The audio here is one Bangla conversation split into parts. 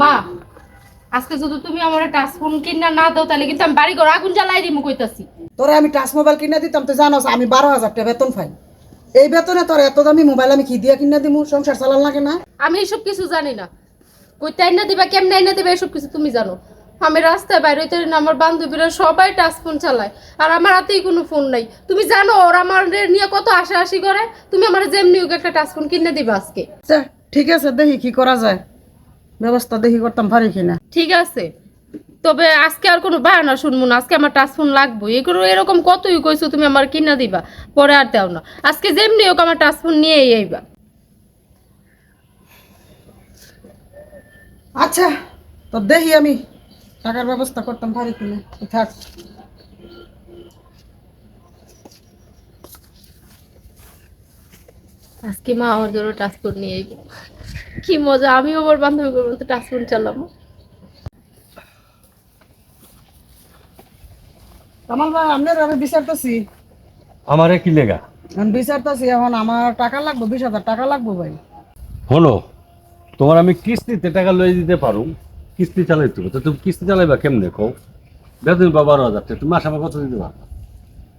মা আজকে যদি তুমি আমার টাচ ফোন কিনা না দাও তাহলে কিন্তু আমি বাড়ি ঘর আগুন জ্বালাই দিমু কইতাছি। তোরে আমি টাচ মোবাইল কিনে দিতাম তো জানোস আমি বারো হাজার টাকা বেতন পাই। এই বেতনে তোর এত দামি মোবাইল আমি কি দিয়া কিনে দিমু? সংসার চালান লাগে না? আমি কিছু জানি না। কইতে আইনা দিবা কেমনে আইনা দিবা এসব কিছু তুমি জানো। আমি রাস্তায় বাইরে হইতে না আমার বান্ধবীরা সবাই টাচ ফোন চালায় আর আমার হাতেই কোনো ফোন নাই। তুমি জানো ওরা আমার নিয়ে কত আশা আশি করে? তুমি আমার যেমনি হোক একটা টাচ ফোন কিনে দিবা আজকে। ঠিক আছে দেখি কি করা যায়। ব্যবস্থা দেখি করতাম পারি কিনা। ঠিক আছে। তবে আজকে আর কোনো বাহানা শুনব না আজকে আমার টাচ ফোন লাগবো এগুলো এরকম কতই কইছো তুমি আমার কিনা দিবা পরে আর দাও না। আজকে যেমনি হোক আমার টাচ ফোন নিয়ে আইবা। আচ্ছা তো দেখি আমি টাকার ব্যবস্থা করতাম পারি কিনা। থাক। আজকে মা আমার জন্য টাচ ফোন নিয়ে আইব। কি মজা আমিও আমার বান্ধবী করব তো টাচ ফোন চালাবো কামাল ভাই আপনার আমি বিচারতেছি। আমারে কি লেগা? আমি বিচারতেছি এখন আমার টাকা লাগবে বিশ হাজার টাকা লাগবে ভাই। হলো তোমার আমি কিস্তিতে টাকা লয়ে দিতে পারো কিস্তি চালাইতে হবে। তো তুমি কিস্তি চালাইবা কেমনে কও? বেতন বারো হাজার টাকা তুমি মাসে আমার কত দিতে পারবা?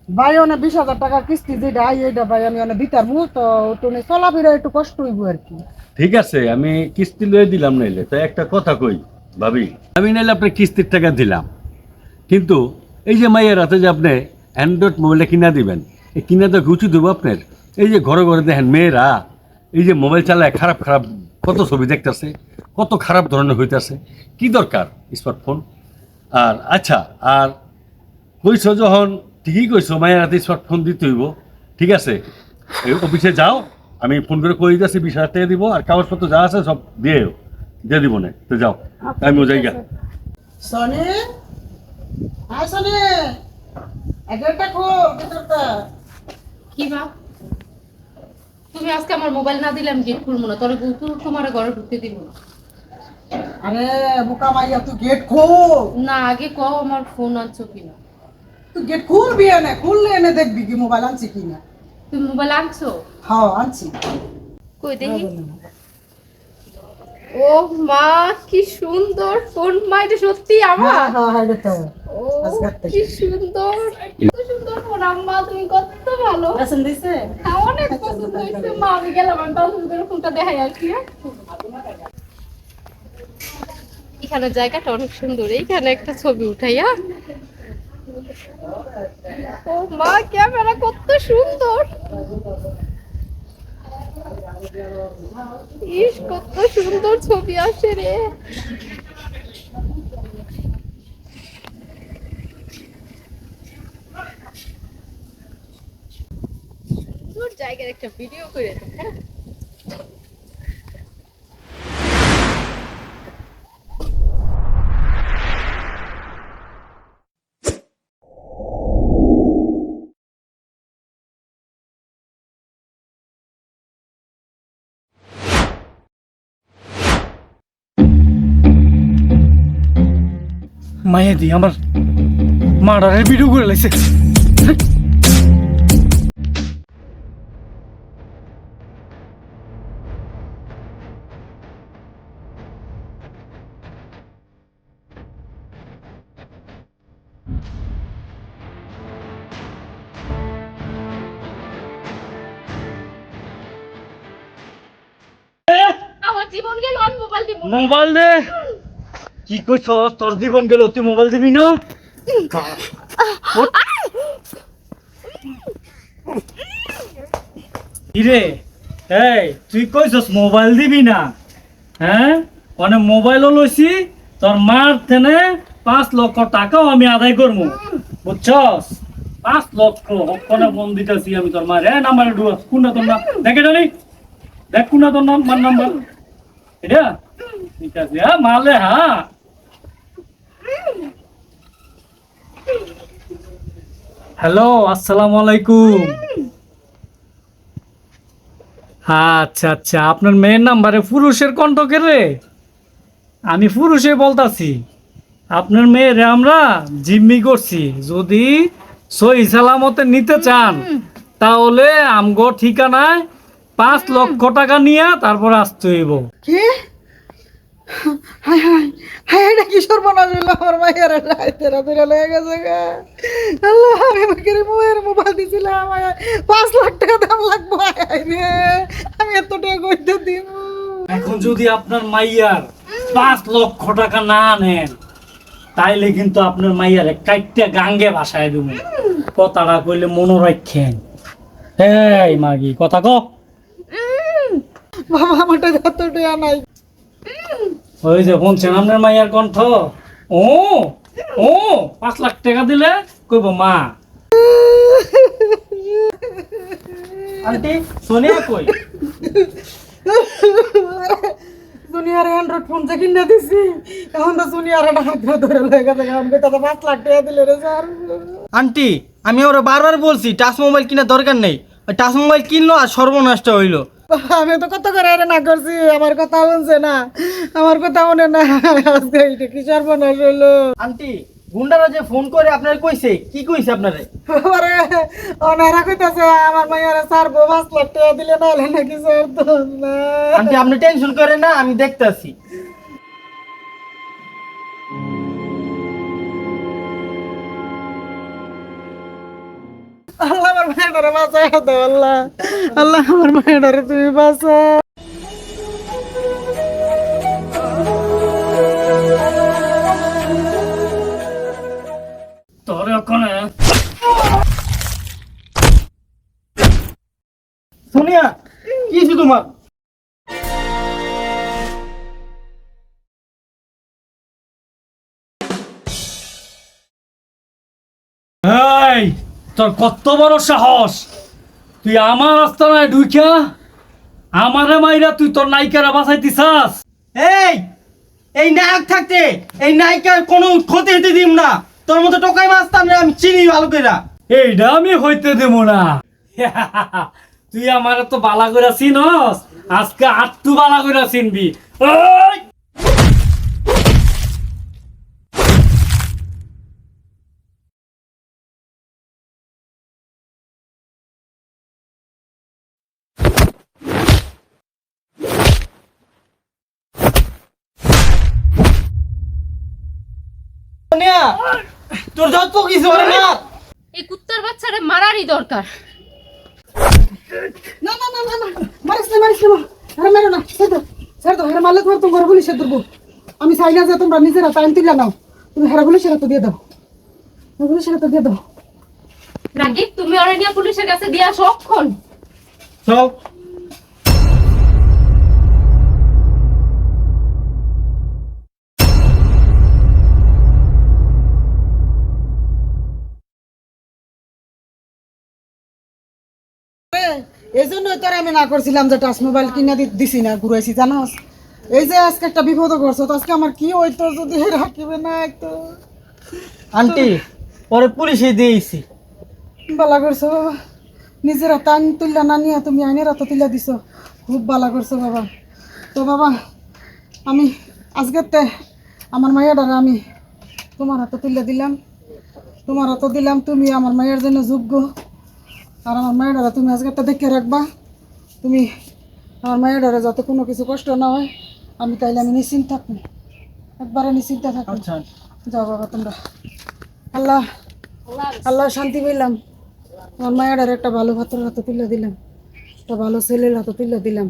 ভাই, অনেক বিশ হাজার টাকার কিস্তি যেটা আই এইটা ভাই, আমি অনেক মু তো তুমি চলাফেরা একটু কষ্ট হইব আর কি। ঠিক আছে, আমি কিস্তি লয়ে দিলাম নাইলে। তাই একটা কথা কই, ভাবি, আমি নাইলে আপনার কিস্তির টাকা দিলাম। কিন্তু এই যে মাইয়ের হাতে যে আপনি অ্যান্ড্রয়েড মোবাইলটা কিনা দিবেন, এই কিনা তো উচিত দেবো আপনার। এই যে ঘরে ঘরে দেখেন মেয়েরা, এই যে মোবাইল চালায় খারাপ খারাপ, কত ছবি দেখতেছে, কত খারাপ ধরনের হইতেছে। কি দরকার? স্মার্টফোন আর আচ্ছা আর কইছো যখন ঠিকই কইছো মায়ের হাতে স্মার্টফোন দিতে হইব ঠিক আছে? অফিসে যাও আমি ফোন করে কই দিতেছি বিশ হাজার টাকা দিব আর কাগজপত্র যা আছে সব দিয়ে দিয়ে দিব না? তো যাও। আমিও যাই গা সনি হ্যাঁ সনি এগারোটা ভেতরটা কি বা? তুমি আজকে আমার মোবাইল না দিলে আমি গেট খুলবো না তোর তোমার ঘরে ঢুকতে দিব না। আরে বোকা মাইয়া তুই গেট খোল। না আগে কও আমার ফোন আনছো কিনা। তুই গেট খুলবি এনে খুললে এনে দেখবি কি মোবাইল আনছি কিনা। তুমি মোবাইল আনছো? হ্যাঁ আনছি। কই দেখি? ও মা কি সুন্দর ফোন। মা এটা সত্যি আমার? হ্যাঁ হ্যাঁ হ্যাঁ এটা তো। ও কি সুন্দর। সুন্দর ফোন। আম্মা তুমি কত ভালো। পছন্দ হয়েছে? হ্যাঁ, অনেক পছন্দ হয়েছে। মা আমি গেলাম আমি বান্ধবীদের ফোনটা দেখাই আর কি। হ্যাঁ? এখানে জায়গাটা অনেক সুন্দর। এইখানে একটা ছবি উঠাইয়া ও মা, ক্যামেরা কত সুন্দর। ইস, কত সুন্দর ছবি আসে রে। জায়গার একটা ভিডিও করে হ্যাঁ? মায়ে দি আমার মার্ডারের ভিডিও করে লাগছে আমার জীবন গেল মোবাইল দিব মোবাইল দে। কি কইছ? তোর জীবন গেল তুই মোবাইল দিবি না? কিরে এই তুই কইছস মোবাইল দিবি না? হ্যাঁ? মানে মোবাইলও লইছি তোর মার থেনে পাঁচ লক্ষ টাকাও আমি আদায় করব বুঝছস? পাঁচ লক্ষ হকনে ফোন দিতেছি আমি তোর মার। হ্যাঁ নাম্বার ডুয়াস কোনটা তোর নাম? দেখে জানি দেখ কোনটা তোর নাম মার নাম্বার। এটা? ঠিক আছে। হ্যাঁ মারলে হ্যাঁ? হ্যালো আসসালামু আলাইকুম। আচ্ছা আচ্ছা আপনার মেয়ের নাম্বারে পুরুষের কণ্ঠ কে রে? আমি পুরুষে বলতাছি আপনার মেয়েরে আমরা জিম্মি করছি। যদি সই সালামতে নিতে চান তাহলে আমগো ঠিকানায় পাঁচ লক্ষ টাকা নিয়ে তারপর আসতে হইব। কি? হাই হাই হাই এটা কি সর্বনাশ হইল আমার মায়ের তেরা তেরা লেগে গেছে গা। আল্লাহ আমি আমাকে মোবাইল মোবাইল দিছিলাম আমায় পাঁচ লাখ টাকা দাম লাগবো রে। আমি এত টাকা করতে দিব। এখন যদি আপনার মাইয়ার পাঁচ লক্ষ টাকা না নেন তাইলে কিন্তু আপনার মাইয়ার কাইটটা গাঙ্গে ভাসায় দেবেন কথাটা কইলে মনে রাখেন। এই মাগি কথা ক। বাবা আমার টাকা এত টাকা নাই ওই যে শুনছেন আপনার মাইয়ার কণ্ঠ? ও ও পাঁচ লাখ টাকা দিলে? কইব মা। আন্টি সোনিয়া কই? দুনিয়ার অ্যান্ড্রয়েড ফোন যে কিনে দিছি এখন তো দুনিয়ার একটা হাত ধরে লেগে গেছে এখন তো পাঁচ লাখ টাকা দিলে রে স্যার। আন্টি আমি ওরা বারবার বলছি টাচ মোবাইল কেনার দরকার নেই। ওই টাচ মোবাইল কিনলো আর সর্বনষ্ট হইল। আমি তো কত করে আরে না করছি আমার কথা শুনছে না আমার কথা মনে না। আজকে এটা কি সর্বনাশ হলো আন্টি গুন্ডারা যে ফোন করে আপনার কইছে কি কইছে আপনারে? আরে অনারা কইতাছে আমার মায়ের স্যার বউ পাঁচ লাখ টাকা দিলে না হলে নাকি স্যার তো না। আন্টি আপনি টেনশন করেন না আমি দেখতাছি। মায়ের বাঁচাই দাও আল্লাহ। আল্লাহ আমার মায়ের তুমি বাঁচা তোর ওখানে। সোনিয়া কি তোমার? তোর কত বড় সাহস? তুই আমার আস্তানায় ঢুইকা আমারে মাইরা তুই তোর নায়িকারা বাঁচাইতিছাস এই এই নায়ক থাকতে এই নায়িকার কোনো ক্ষতি হতে দিম না। তোর মতো টোকাই রে আমি চিনি ভালো কইরা। এইটা আমি হইতে দেব না। তুই আমার তো বালা করে চিনস। আজকে আটটু বালা করে চিনবি। ওই! সোনিয়া তোর যত কিছু ওরে না। এই কুত্তার বাচ্চারে মারারই দরকার। না না না না না মারিস না মারিস না আরে মেরো না ছেড়ে দাও ছেড়ে দাও হেরা মারলে তোমার তো ঘরে পুলিশে ধরবো আমি চাই না যে তোমরা নিজেরা টাইম তুলে নাও। তুমি হেরা পুলিশের হাতে দিয়ে দাও। হেরা পুলিশের হাতে দিয়ে দাও। রাগিব তুমি ওরে নিয়ে পুলিশের কাছে দিয়ে আসো অক্ষণ। চল। এই জন্যই তোর আমি না করছিলাম যে টাচ মোবাইল কিনে দিছি না ঘুরাইছি জানোস? এই যে আজকে একটা বিপদ করছ তো আজকে আমার কি হইতো যদি রাখিবে না একটু আন্টি পরে পুলিশে দিয়েছি। বালা করছ নিজের আইন তুললা না নিয়ে তুমি আইনের হাতে তুলে দিছো। খুব বালা করছ বাবা। তো বাবা আমি আজকের তে আমার মায়ের দ্বারা আমি তোমার হাতে তুলে দিলাম। তোমার হাতে দিলাম তুমি আমার মায়ের জন্য যোগ্য। আর আমার মায়ের দ্বারা তুমি আজকেরটা দেখে রাখবা। তুমি আমার মায়ের দ্বারা যাতে কোনো কিছু কষ্ট না হয় আমি তাইলে আমি নিশ্চিন্ত থাকব। একবারে নিশ্চিন্ত থাকব। আচ্ছা যাও বাবা তোমরা। আল্লাহ আল্লাহ শান্তি পেলাম আমার মায়ের একটা ভালো ভাতের হাতে তুলে দিলাম। একটা ভালো ছেলের হাতে তুলে দিলাম।